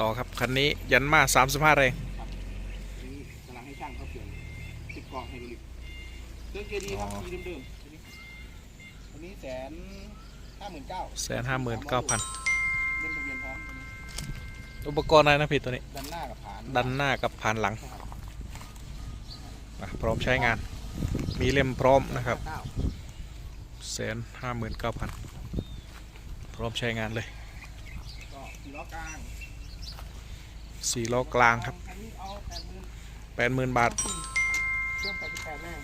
ต่อครับ คันนี้ยันมา35แรงนี่กำลังให้ช่างเขาเปลี่ยนติดกล่องไฮดรอลิกเครื่องเจดีครับอ๋อมีเดิมๆตัวนี้ตัวนี้แสนห้าหมื่นเก้าแสนห้าหมื่นเก้าพันเล่นทะเบียนพร้อมตัวนี้อุปกรณ์อะไรนะพี่ตัวนี้ ดันหน้ากับผานดันหน้ากับผ่านหลังครับอะพร้อมใช้งาน มีเล่มพร้อมนะครับเก้าแสนห้าหมื่นเก้าพันพร้อมใช้งานเลยก็สี่ล้อกลาง สี่ล้อกลางครับอันนี้เอาแปดหมื่นแปดหมื่นบาทเครื่องแปดสิบแปดแรง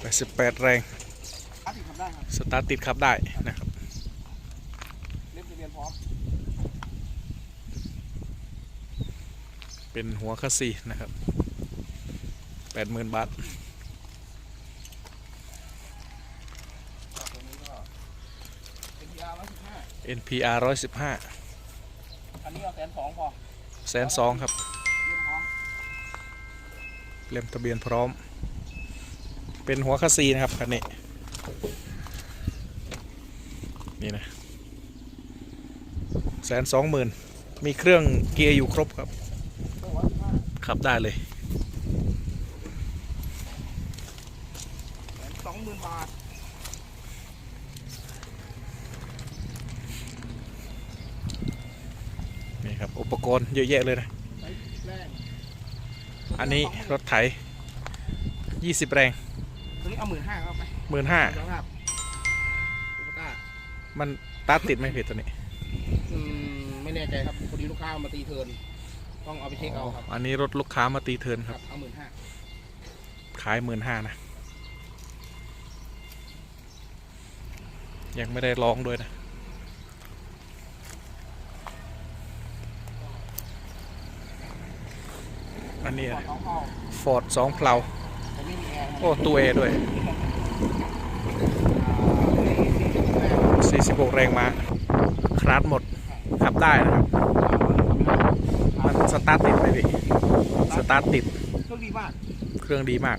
แปดสิบแปดแรงอาติดทำได้ครับสตาร์ทติดขับได้นะครับเล่นทะเบียนพร้อมเป็นหัวคัสซีนะครับแปดหมื่นบาทก็ตัวนี้ก็เป็นยาร้อยสิบห้า NPR ร้อยสิบห้า อันนี้เอาแสนสองพอแสนสองครับเล่มพร้อมเล่มทะเบียนพร้อม เป็นหัวคัสซีนะครับคันนี้นี่นะแสนสองหมื่นมีเครื่องเกียร์อยู่ครบครับเครื่องร้อยสิบห้าขับได้เลยแสนสองหมื่นบาท นี่ครับ อุ ปกรณ์เยอะแยะเลยนะใช้แรงอันนี้รถไถ20แรงตัวนี้เอาหมื่นห้าครับไปหมื่นห้าแล้วครับอุปต้ามันตาร์ทติดไหมพี่ตัวนี้อืมไม่แน่ใจครับพอดีลูกค้าเอามาตีเทิร์นต้องเอาไปเช็คเอาครับ อันนี้รถลูกค้ามาตีเทิร์นคครัรับบเอาหมื่นห้าขายหมื่นห้านะ ยังไม่ได้ลองด้วยนะ อันนี้ก่อนต้องเข้าฟอร์ดสองเพลาแต่ไม่มีแอร์โอ้ตัวเอด้วย 46 แรงมาคลาสหมดขับได้นะครับ มันสตาร์ทติดไหมพี่สตาร์ทติด เครื่องดีมาก เครื่องดีมาก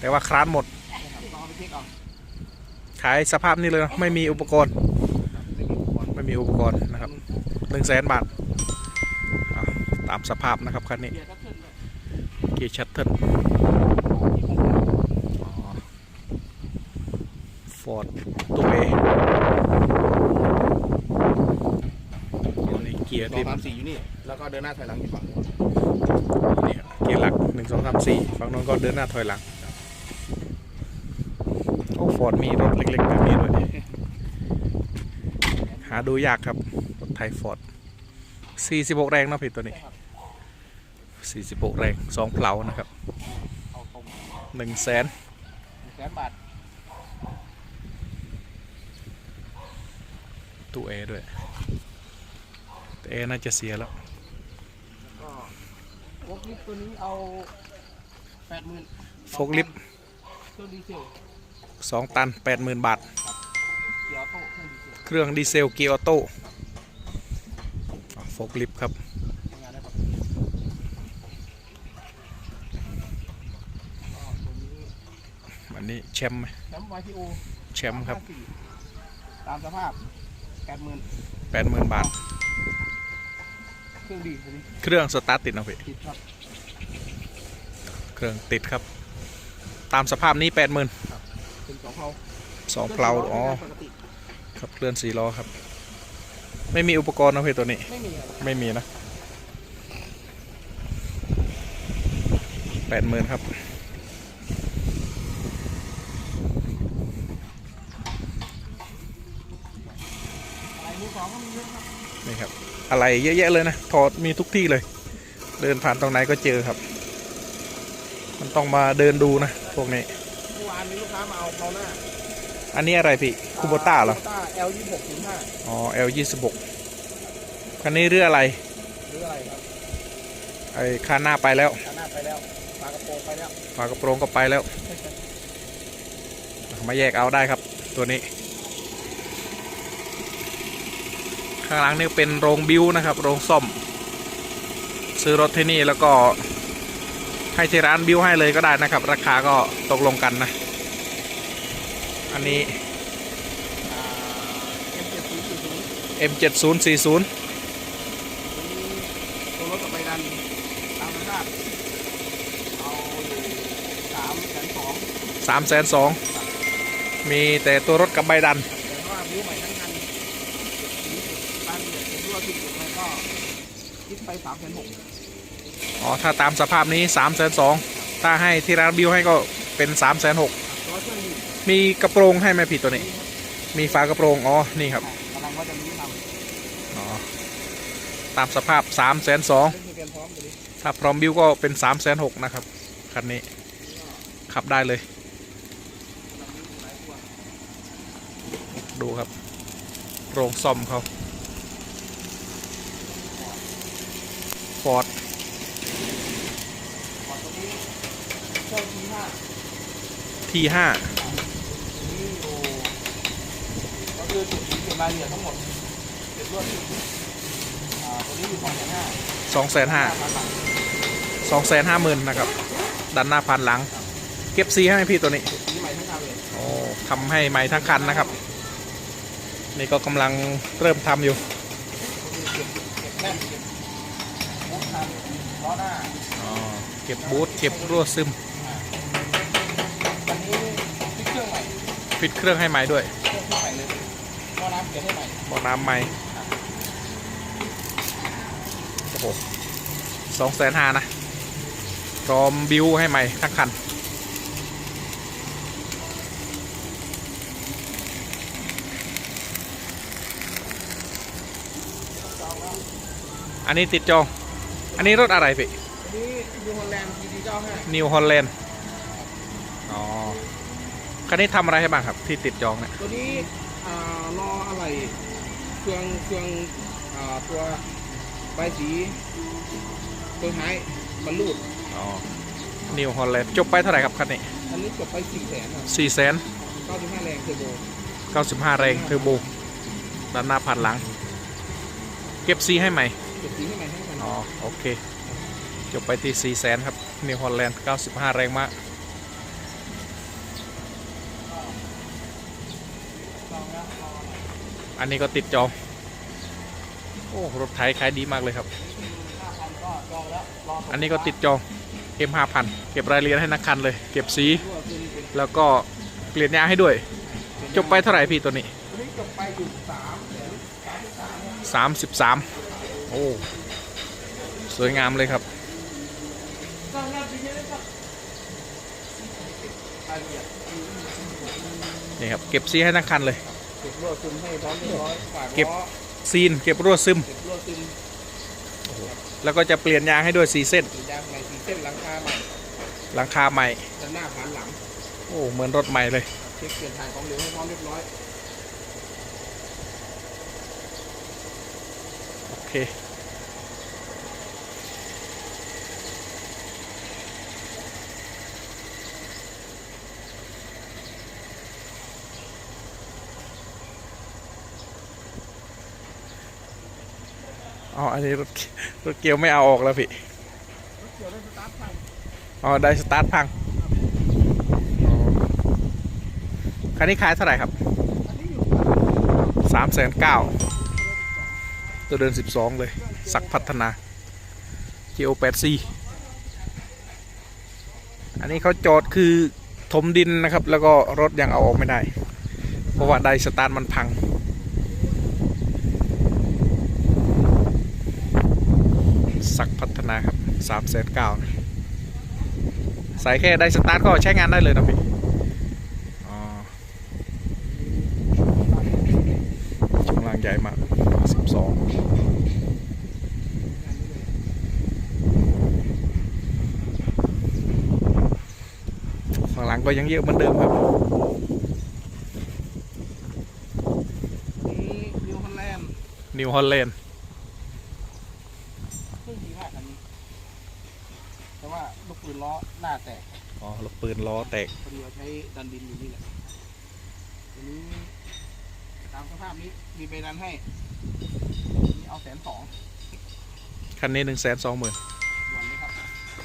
แต่ว่าคลาสหมดนะครับต้องเอาไปเช็คเอาขายสภาพนี้เลยนะไม่มีอุปกรณ์ไม่มีอุปกรณ์ ไม่มีอุปกรณ์นะครับหนึ่งแสนบาทอะตามสภาพนะครับคันนี้เบียร์ ก็ขึ้นเลยเกียร์ชัตเทิลฟอร์ดตัวเอตัวนี้เกียร์สอริงมสามสี่อยู่นี่ แล้วก็เดินหน้าถอยหลังอยู่ฝั่งนู้นนี่เกียร์หลักหนึ่งสองสามสี่ฝั่งโน้นก็เดินหน้าถอยหลังโอ้ฟอร์ดมีรถเล็กๆแบบนี้ด้วยหาดูยากครับ รถไทยฟอร์ด46 แรงเนาะพี่ตัวนี้ 46 แรงสองเพลานะครับเอาตรง1 0 0 0 0แสนหนึ่งแสนบาทตู้เอด้วยแต่เอน่าจะเสียแล้วก็วอล์กลิฟต์ตัวนี้เอาแปดหมื่นโฟกลิฟต์เครื่องดีเซล2ตัน80,000บาทเกียร์ออโต้เครื่องดีเซลเครื่องดีเซลเกียร์ออโต้โฟกลิฟต์ครับ ทำงานได้ปะก็ตัวนี้ อันนี้แชมป์ไหมแชมป์ YTO แชมป์ครับตามสภาพแปดหมื่น80,000บาท เครื่องดีตัวนี้เครื่องสตาร์ทติดนะพี่ติดครับ เครื่องติดครับ ตามสภาพนี้80,000เป็นสองเพลาสองเพลาอ๋อปกติครับเคลื่อนสี่ล้อครับ ไม่มีอุปกรณ์นะพี่ตัวนี้ ไม่มีครับไม่มีนะแปดหมื่นครับ อะไรมือสองก็มีเยอะครับ นี่ครับ อะไรเยอะแยะเลยนะถอดมีทุกที่เลย เดินผ่านตรงไหนก็เจอครับ มันต้องมาเดินดูนะพวกนี้เมื่อวานมีลูกค้ามาเอาเพลาหน้าอันนี้อะไรพี่คูโบต้าเหรอคูโบต้า L ยี่หกศูนย์ห้าอ๋อ L ยี่สิบหกคันนี้เรืออะไรหรืออะไรครับไอ้คานหน้าไปแล้วขาหน้าไปแล้วปลากระโปรงไปแล้ว ฝากระโปรงก็ไปแล้ว มาแยกเอาได้ครับ ตัวนี้้างหลังนี่เป็นโรงบิวนะครับ โรงซ่อม ซื้อรถที่นี่แล้วก็ให้ที่ร้านบิวให้เลยก็ได้นะครับ ราคาก็ตกลงกันนะ อันนี้ M7040 ตัวรถกับใบดันตามราคาเอาสามแสนสองสามแสนสองมีแต่ตัวรถกับใบดัน สามแสนหกอ๋อ ถ้าตามสภาพนี้สามแสนสองถ้าให้ที่ร้านบิวให้ก็เป็นสามแสนหกตัวเครื่องอยู่มีกระโปรงให้ไหมพี่ตัวนี้ มีฝากระโปรง อ๋อ นี่ครับ กำลังว่าจะมีนำอ๋อ ตามสภาพ3ามแสนสอง เล่นทะเบียนพร้อมตัวนี้ถ้าพร้อมบิวก็เป็น3ามแสนหกนะครับ คันนี้ ขับได้เลย ดูครับ โรงซ่อมเขา ฟอร์ดก่อนตัวนี้เช่าทีห้าทีห้านี่อยู่ก็คือจุดเก็บรายละเอียดทั้งหมดเก็บรวดที่อ่าตัวนี้อยู่สองแสนห้าสองแสนห้าพันบาทสองแสนห้าหมื่นนะครับด้านหน้าพันหลัง เก็บซีให้ไหมพี่ตัวนี้สีใหม่ทั้งคันเลยโอ้ทำให้ใหม่ทั้งคันนะครับ นี่ก็กำลังเริ่มทำอยู่ เก็บเก็บแน่นเก็บมุกคันล้อ หน้าอ๋อเก็บบูทเก็บรั่วซึมอันนี้ฟิกเครื่องใหม่ฟิตเครื่องให้ใหม่ด้วยเครื่องใหม่เลยล้อน้ำเปลี่ยนให้ใหม่บอกน้ำใหม่โอ้โหสองแสนห้านะพร้อมบิวให้ใหม่ทั้งคันอันนี้ติดจอง อันนี้รถอะไรพี่อันนี้ยูฮอลแลนด์ GT 95นิวฮอลแลนด์อ๋อคันนี้ทำอะไรให้บ้างครับ ที่ติดจองเนี่ยตัวนี้อ่ารออะไรเครื่องเครื่องอ่าตัวใบสีตัวท้ายมันรูดอ๋อนิวฮอลแลนด์จบไปเท่าไหร่ครับคันนี้อันนี้จบไป4แสนครับสี่แสน95แรงเทอร์โบเก้าสิบห้าแรงเทอร์โบด้านหน้าผ่านหลัง เก็บซีให้ใหม่เก็บสีให้ใหม่ให้กัน อ๋อ โอเค จบไปที่สี่แสนครับนิวฮอลแลนด์เก้าสิบห้าแรงมากอันนี้ก็ติดจอง โอ้ รถไถขายดีมากเลยครับ อันนี้ก็ติดจอง M5000 เก็บรายละเอียดให้นักคันเลย เก็บสี แล้วก็เปลี่ยนยางให้ด้วย จบไปเท่าไหร่พี่ตัวนี้ตัวนี้จบไปอยู่3แสน33ครับ33โอ้ สวยงามเลยครับสร้างงานปีนี้ได้ครับรายละเอียดนี่ครับเก็บซีให้นักคันเลย เก็บรั่วซึมให้พร้อมเรียบร้อยฝากเก็บล้อซีนเก็บรั่วซึม เก็บรั่วซึมแล้วก็จะเปลี่ยนยางให้ด้วย4เส้นสียางใหม่สีเส้นหลังคาใหม่หลังคาใหม่ด้านหน้าผ่านหลัง โอ้เหมือนรถใหม่เลยเช็คเปลี่ยนถ่ายของเหลวให้พร้อมเรียบร้อยโอเค อ๋อ อันนี้รถรถเกียวไม่เอาออกแล้วพี่อ๋อ ได้สตาร์ทพัง คันนี้ขายเท่าไหร่ครับสามแสนเก้าตัวเดินสิบสองเลย สักพัฒนา GO 8 C อันนี้เขาจอดคือถมดินนะครับ แล้วก็รถยังเอาออกไม่ได้ เพราะว่าไดสตาร์ทมันพัง สักพัฒนาครับสามแสนเก้าใส่แค่ไดสตาร์ทก็ใช้งานได้เลยนะพี่อ๋อช่วงล่างใหญ่มาก12ข้างหลังก็ยังเยอะเหมือนเดิมครับนี่นิวฮอลแลนด์นิวฮอลแลนด์ เครื่องดีมากอันนี้ แต่ ว่าลูกปืนล้อหน้าแตกอ๋อลูกปืนล้อแตกพอดีเราใช้ดันดินอยู่นี่แหละตัวนี้ตามสภาพนี้มีไปดันให้นี่เอาแสนสองคันนี้1 2 0 0 0 0ส่วนนี้ครับ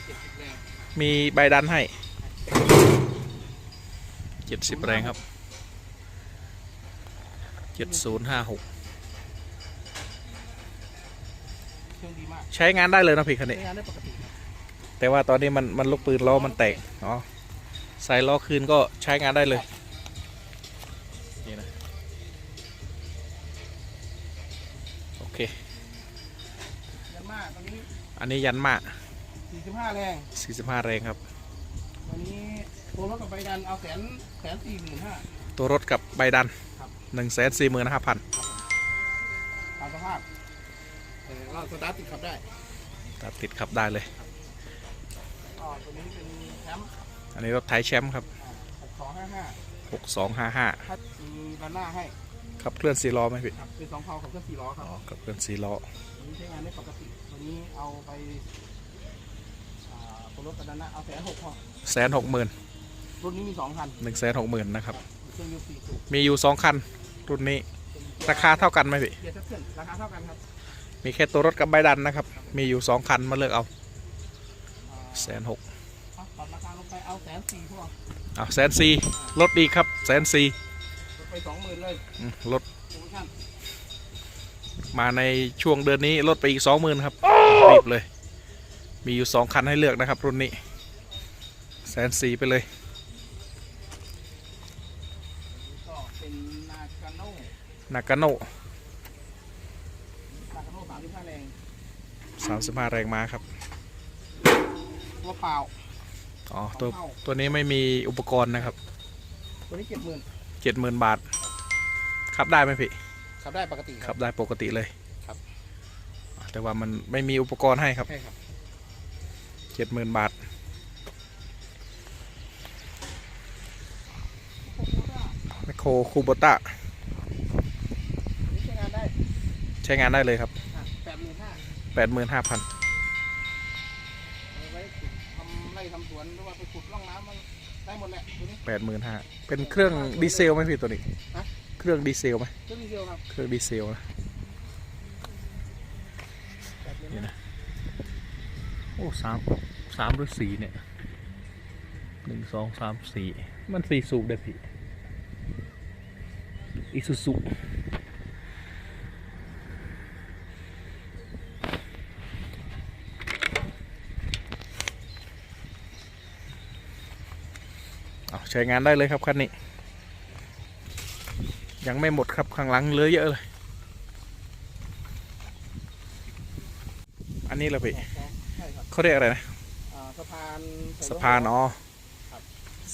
เจ็ดสิบแรงมีใบดันให้70แรงครับ7056เครื่องดีมากใช้งานได้เลยนะพี่คันใช้นี้งานได้ปกติครับ แต่ว่าตอนนี้มันมันลูกปืนล้อมันแตกอ๋อใส่ล้อคืนก็ใช้งานได้เลยนี่นะโอเคยันมากตอนนี้อันนี้ยันมา45 แรง 45 แรงครับ วันนี้ตัวรถกับใบดันเอาแสนแสนสี่หมื่นห้าตัวรถกับใบดันครับ1 4 5 0 0 0ตามสภาพแต่ก็สตาร์ทติดขับได้ ตัดติดขับได้เลยอ๋อ ตัวนี้เป็นแชมป์อันนี้รถไทยแชมป์ครับหกสองห้าห้า6255ถ้ามีด้านหน้าให้ขับเคลื่อนสี่ล้อไหมพี่ครับเป็นสองเพาของเครื่องสี่ล้อครับอ๋อขับเคลื่อนสี่ล้อตัวนี้ใช้งานได้ปกติตัวนี้เอาไปอ่าตัวรถกับด้านหน้าเอาแสนหกพอแสนหกหมื่นรุ่นนี้มีสองคันหนึ่งแสนหกหมื่นนะครับ เครื่องยนต์สี่สูบมีอยู่สองคัน รุ่นนี้ราคาเท่ากันไหมพี่ เกียร์ทับเส้นราคาเท่ากันครับมีแค่ตัวรถกับใบดันนะครับ มีอยู่สองคันมาเลือกเอาอ่าแสนหก แสนสี่พอเอาแสนสี่ลดอีกครับแสนสี่ลดไปสองหมื่นเลยอืมลดโปรโมชั่นมาในช่วงเดือนนี้ลดไปอีกสองหมื่นครับรีบเลย มีอยู่สองคันให้เลือกนะครับรุ่นนี้แสนสี่ไปเลยก็เป็นนากาโน่นากาโน่นากาโน่สามสิบห้าแรงสามสิบห้าแรงม้าครับตัวเปล่า อ๋อตัวตัวนี้ไม่มีอุปกรณ์นะครับ ตัวนี้เจ็ดหมื่นเจ็ดหมื่นบาท ขับได้ไหมพี่ ขับได้ปกติขับได้ปกติเลยครับ แต่ว่ามันไม่มีอุปกรณ์ให้ครับใช่ครับ เจ็ดหมื่นบาท แมคโครคูโบต้านี่ใช้งานได้ใช้งานได้เลยครับแปดหมื่นห้าแปดหมื่นห้าพัน ขุดร่องน้ำมันได้หมดแหละตัวนี้แปดหมื่นห้าเป็นเครื่องดีเซลไหมพี่ตัวนี้ ฮะเครื่องดีเซลไหมเครื่องดีเซลครับเครื่องดีเซลนะแปดหมื่นนี่นะ โอ้สามสามหรือสี่เนี่ยหนึ่งสองสามสี่มันสี่สูบเด้อพี่อิซูซุ ใช้งานได้เลยครับคันนี้ ยังไม่หมดครับข้างหลังเหลือเยอะเลย อันนี้เหราพี่ใช่ครับเขาเรียกอะไรนะอ่าสะพานใส่สะพานอ๋อครับ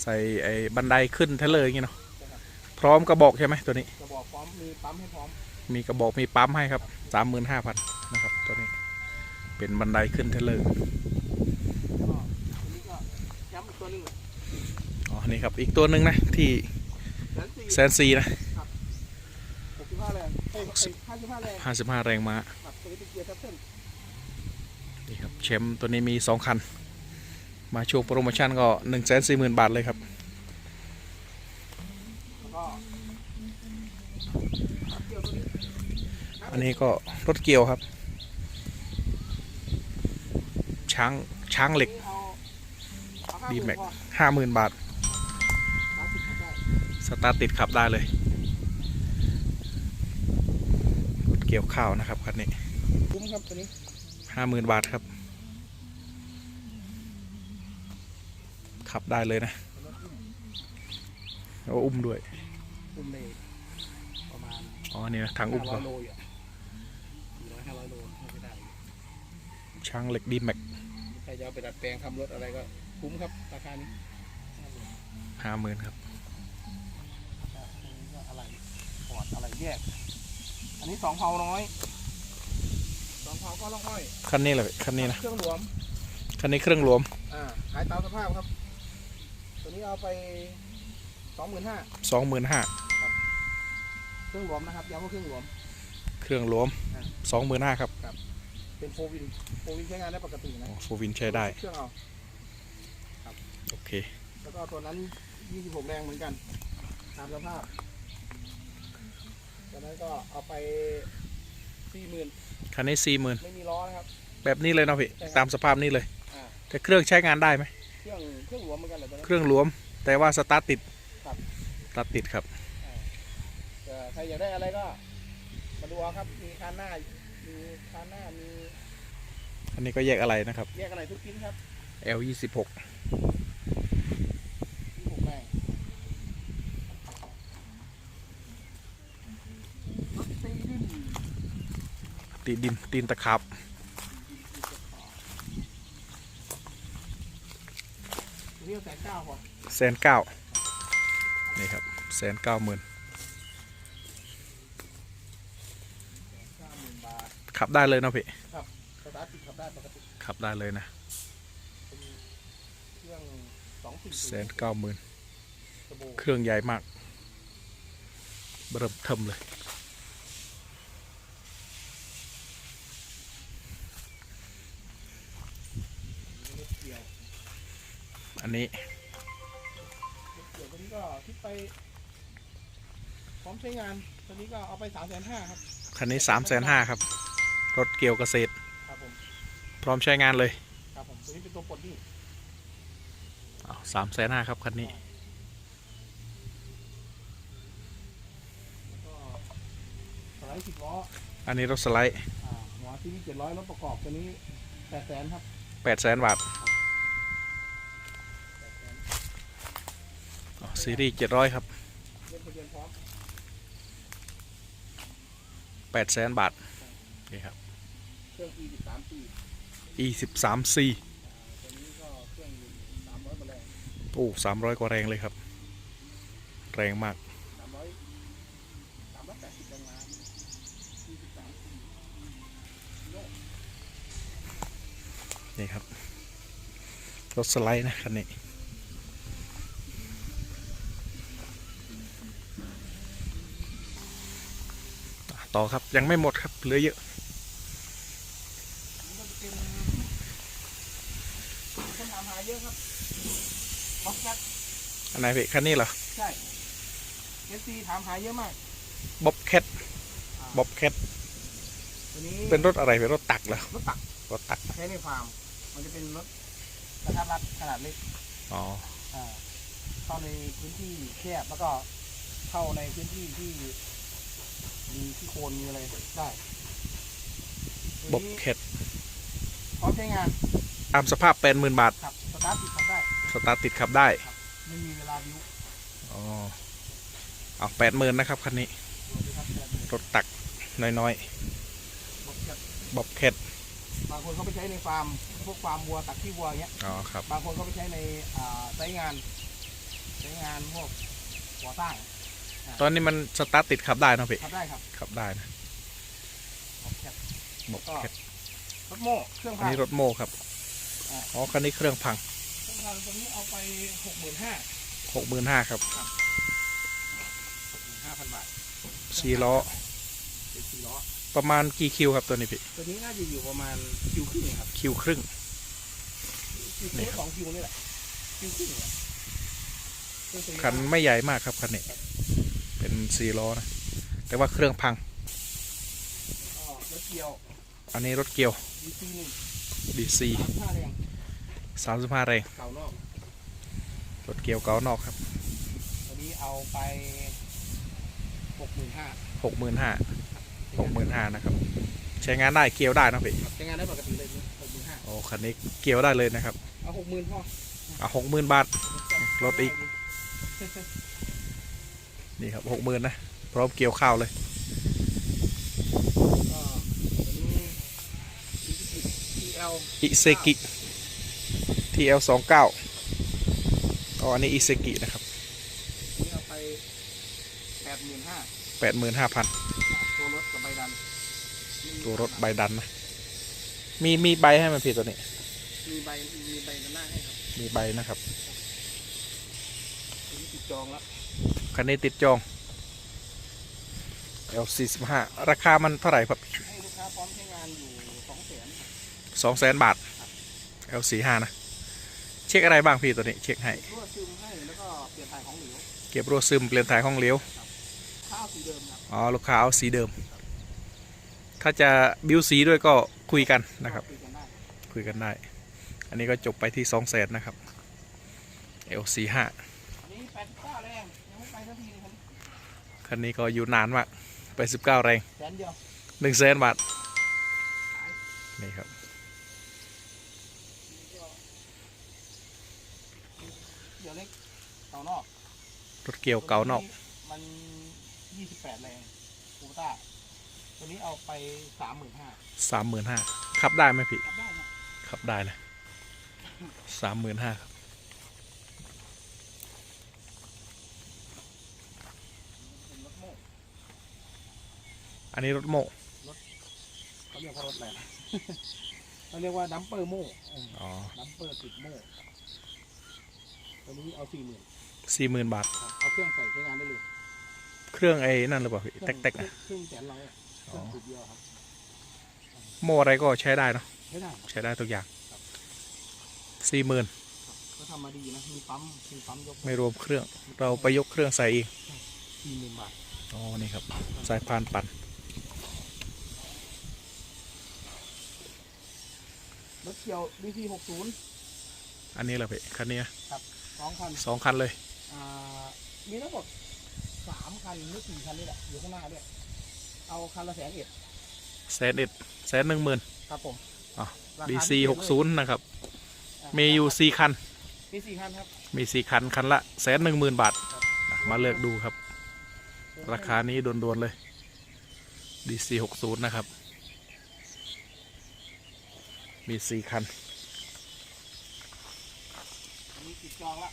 ใส่ไอ้บันไดขึ้นเทเลอร์อย่างงี้เนาะใช่ครับพร้อมกระบอกใช่ไหมตัวนี้กระบอกพร้อมมีปั๊มให้พร้อมมีกระบอกมีปั๊มให้ครับสามหมื่นห้าพันนะครับตัวนี้เป็นบันไดขึ้นเทเลอร์ ก็ตัวนี้ก็ย้ำอีกตัวหนึง อ๋อ นี่ครับอีกตัวหนึ่งนะ ที่แสนสี่แซนซีนะหกสิบห้าแรงห้าสิบห้าแรงห้าสิบห้าแรงมาครับตัวนี้เป็นเกียร์ทับเส้นนี่ครับแชมป์ตัวนี้มีสองคัน มาช่วงโปรโมชั่นก็หนึ่งแสนสี่หมื่นบาทเลยครับอันนี้ก็รถเกี่ยวครับ ช้างช้างเหล็กดีแม็กห้าหมื่นบาท สามสิบขับได้ สตาร์ทติดขับได้เลยรถเกี่ยวข้าวนะครับคันนี้คุ้มครับตัวนี้ห้าหมื่นบาทครับ ขับได้เลยนะแล้วอุ้มด้วยคุ้มเลยประมาณอ๋อนี่นะทางอุ้มห้าร้ก็อยโลอยู่สี่ร้อยห้าร้อยโลไม่ได้ช้างเหล็กดีแม็กใครจะเอาไปดัดแปลงทำรถอะไรก็คุ้มครับราคานี้ห้าหมื่นครับ อร์ดอะไรแยก อันนี้สองเผาน้อยสองเผาก็ล่องห้อยคันนี้เลยคันนี้นะเครื่องรวมคันนี้เครื่องรวมอ่าขายตามสภาพครับ ตัวนี้เอาไปสองหมื่นห้าสองหมื่นห้าเครื่องรวมนะครับย้ำว่าเครื่องรวม เครื่องรวมอ่าสองหมื่นห้าครับ เป็นโฟวินโฟวินใช้งานได้ปกตินะโฟวินใช้ได้เครื่องเอาโอเค แล้วก็ตัวนั้น 26 แรงเหมือนกัน ตามสภาพ ตัวนั้นก็เอาไป40,000คันนี้สี่หมื่นไม่มีล้อนะครับ แบบนี้เลยเนาะพี่ใช่ครับตามสภาพนี้เลยอ่าแต่เครื่องใช้งานได้ไหม เครื่องเครื่องรวมเหมือนกันแหละตัวนั้น เครื่องรวม แต่ว่าสตาร์ทติดครับ สตาร์ทติดครับแต่ใครอยากได้อะไรก็ มาดูเอาครับ มีคานหน้า มีคานหน้า มีอันนี้ก็แยกอะไรนะครับ แยกอะไรทุกชิ้นครับ L ยี่สิบหก ตีดินตีนตะขับเรียกแสนเก้าพอแสนเก้านี่ครับแสนเก้าหมื่นเก้าหมื่นบาทขับได้เลยเนาะพี่สตาร์ทติดขับได้ปกติขับได้เลยนะเป็นเครื่องสองสี่แสนเก้าหมื่นเทอร์โบเครื่องใหญ่มากเริ่มเทิมเลย รถเกี่ยว อันนี้รถเกี่ยวตัวนี้ก็คิดไป พร้อมใช้งานตัวนี้ก็เอาไปสามแสนห้าครับ คันนี้สามแสนห้าครับ รถเกี่ยวเกษตร ครับผม พร้อมใช้งานเลยครับผมตัวนี้เป็นตัวปลดหนี่สามแสนห้าครับคันนี้แล้วก็สไลด์สิบล้อ อันนี้รถสไลด์อ่าหัวซีรีส์เจ็ดร้อยรถประกอบตัวนี้แปดแสนครับแปดแสนบาท ซีรีส์เจ็ดร้อยครับเล่นทะเบียนพร้อมแปดแสนบาท นี่ครับ เครื่อง e สิบสามปี e สิบสาม c ตัวนี้ก็เครื่องอยู่สามร้อยกว่าแรงโอ้สามร้อยกว่าแรงเลยครับ แรงมาก สามร้อยสามร้อยแปดสิบแรงม้า e สิบสามปีโลกนี่ครับ รถสไลด์นะคันนี้ ต่อครับ ยังไม่หมดครับเหลือเยอะนี่ก็จะเป็นคนถามหาเยอะครับบ็อกแคทอันไหนพี่คันนี้เหรอ ใช่เอฟซีถามหาเยอะมากบ๊อบแคทบ๊อบแคทตัวนี้เป็นรถอะไรเป็นรถตักเหรอรถตักรถตักใช้ในฟาร์มมันจะเป็นรถกระทัดรัดขนาดเล็กอ๋ออ่าเข้าในพื้นที่แคบแล้วก็เข้าในพื้นที่ที่ มีที่โคลนมีอะไรได้ตัวบ๊อบนี้แคทพร้อมใช้งานตามสภาพแปดหมื่นบาทขับสตาร์ทติดขับได้สตาร์ทติดขับได้ไม่มีเวลาบิวอ๋อเอาแปดหมื่นนะครับคันนี้ดูดิครับแบบนี้รถตักน้อยบอกจะๆบ๊อบแคทบางคนเขาไปใช้ในฟาร์มพวกฟาร์มวัวตักขี้วัวอย่างเงี้ยอ๋อครับบางคนเขาไปใช้ในอ่าใช้งานใช้งานพวกก่อสร้าง ตอนนี้มันสตาร์ทติดขับได้เนอะพี่ขับได้ครับขับได้นะบอกแคทบ๊อบแคทรถโม่เครื่องอันพังนี้รถโม่ครับอ่าอ๋อคันนี้เครื่องพังเครื่องพังตัวนี้เอาไปหกหมื่นห้าหกหมื่นห้าครับห้าพันบาทสี่ล้อเป็นสี่ล้อประมาณกี่คิวครับตัวนี้พี่ตัวนี้น่าจะอยู่ประมาณคิวครึ่งครับคิวครึ่งคิวครึ่งสองคิวนี่แหละคิวครึ่งเนี่ยเครื่องตัวนี้คันไม่ใหญ่มากครับคันนี้ เป็นสี่ล้อนะ แต่ว่าเครื่องพังก็รถเกียวอันนี้รถเกี่ยวดีซีหนึ่ง DC สามสิบห้าแรง35แรงเก่านอกรถเกี่ยวเก่านอกครับตัวนี้เอาไปหกหมื่นห้า65,000 65,000นะครับ ใช้งานได้เกี่ยวได้นะพี่ใช้งานได้ปกติเลยหกหมื่นห้าโอ้คันนี้เกี่ยวได้เลยนะครับ เอาหกหมื่นพออะ60,000บาทรถอีก นี่ครับ60,000นะพร้อมเกี่ยวข้าวเลยก็ตัวนี้ TL อิเซกิ TL29 อ๋ออันนี้อิเซกินะครับนี่เอาไปแปดหมื่นห้า85,000ตัวรถกับใบดัน ตัวรถใบดันนะ มีมีใบให้ไหมันพี่ตัวนี้ มีใบมีใบด้านหน้าให้ครับ มีใบนะครับตัวนี้ติดจองแล้ว คันนี้ติดจอง L45 ราคามันเท่าไหร่ครับให้ลูกค้าพร้อมใช้งานอยู่สองแสนสองแสนบาท L45 นะ เช็คอะไรบ้างพี่ตัวนี้เช็คให้ รั่วซึมให้แล้วก็เปลี่ยนถ่ายของเหลวเก็บรั่วซึมเปลี่ยนถ่ายห้องเลี้ยว ข้าวสีเดิมครับอ๋อ ลูกค้าเอาสีเดิม ถ้าจะบิวสีด้วยก็คุยกันนะครับ คุยกันได้คุยกันได้ อันนี้ก็จบไปที่สองแสนนะครับ L45 คันนี้ก็อยู่นานมากไป19แรงแสนเดียว1แสนบาท นี่ครับเดี๋ยวเล็กเต่านอกรถเกี่ยวเก่านอก มันยี่สิบแปดแรงคูต้าตัวตัวนี้เอาไปสามหมื่นห้าสามหมื่นห้าขับได้ไหมพี่ครับได้ครับขับได้นะสามหมื่นห้าครับ เป็นรถโม่ อันนี้รถโม่เขาเรียกว่ารถอะไรนะเขาเรียกว่าดัมเปอร์โม่เอออ๋อดัมเปอร์ติดโม่ตัวนี้เอาสี่หมื่นสี่หมื่นบาท ครับเอาเครื่องใส่ใช้งานได้เลยเครื่องไอ้นั่นหรือเปล่าพี่เครื่องแตกๆนะเครื่องแสนร้อยอะเครื่องติดเดียวครับโม่อะไรก็ใช้ได้เนอะใช้ได้ครับ ใช้ได้ทุกอย่างครับ สี่หมื่นก็ทำมาดีนะมีปั๊มมีปั๊มยกไม่รวมเครื่อง เราไปยกเครื่องใส่เองสี่หมื่นบาทอ๋อนี่ครับ สายพานปั่น รถเกี่ยว DC หกศูนย์อันนี้แหละพี่คันนี้นะสองคันสองคันเลย อ่ามีทั้งหมดสามคันหรือสี่คันนี่แหละอยู่ข้างหน้าด้วยเอาคันละแสนเอ็ดแสนเอ็ดแสนหนึ่งหมื่น ครับผมอะ ราคา DC พิเศษหกศูนย์นะครับอะมีอยู่สี่คัน มีสี่คันครับมีสี่คัน คันละแสนหนึ่งหมื่นบาทครับอะมาเลือกดูครับ ราคานี้ด่วนๆเลย DC หกศูนย์นะครับ มีสี่คัน มีติดจองละ